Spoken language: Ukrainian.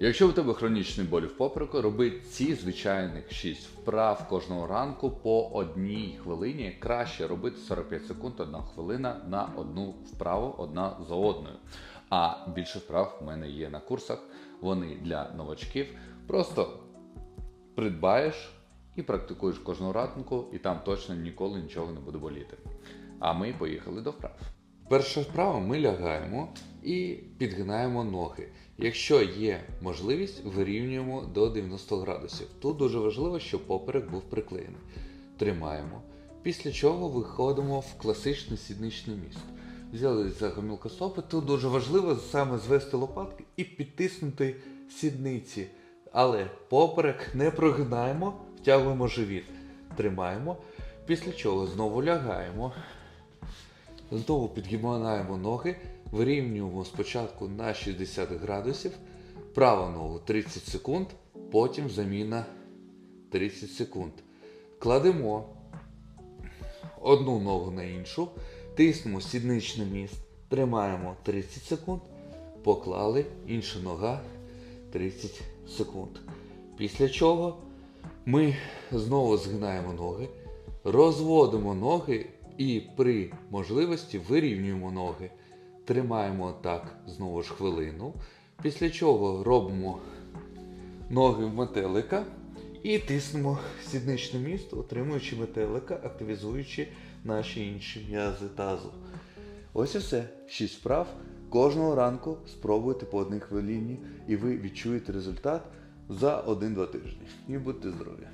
Якщо у тебе хронічний болі в попереку, роби ці звичайних 6 вправ кожного ранку по одній хвилині. Краще робити 45 секунд, одна хвилина на одну вправу, одна за одною. А більше вправ в мене є на курсах. Вони для новачків. Просто придбаєш і практикуєш кожного ранку, і там точно ніколи нічого не буде боліти. А ми поїхали до вправ. Перша вправа ми лягаємо і підгинаємо ноги. Якщо є можливість, вирівнюємо до 90 градусів. Тут дуже важливо, щоб поперек був приклеєний. Тримаємо. Після чого виходимо в класичний сідничний міст. Взяли за гомілкостопи. Тут дуже важливо саме звести лопатки і підтиснути сідниці. Але поперек не прогинаємо, втягуємо живіт. Тримаємо. Після чого знову лягаємо. Знову підгибаємо ноги, вирівнюємо спочатку на 60 градусів, праву ногу 30 секунд, потім заміна 30 секунд. Кладемо одну ногу на іншу, тиснемо сідничний міст, тримаємо 30 секунд, поклали, інша нога 30 секунд. Після чого ми знову згинаємо ноги, розводимо ноги і при можливості вирівнюємо ноги. Тримаємо так знову ж хвилину. Після чого робимо ноги в метелика і тиснемо сідничне місто, отримуючи метелика, активізуючи наші інші м'язи тазу. Ось і все. Шість вправ. Кожного ранку спробуйте по одній хвилині, і ви відчуєте результат за 1-2 тижні. І будьте здорові!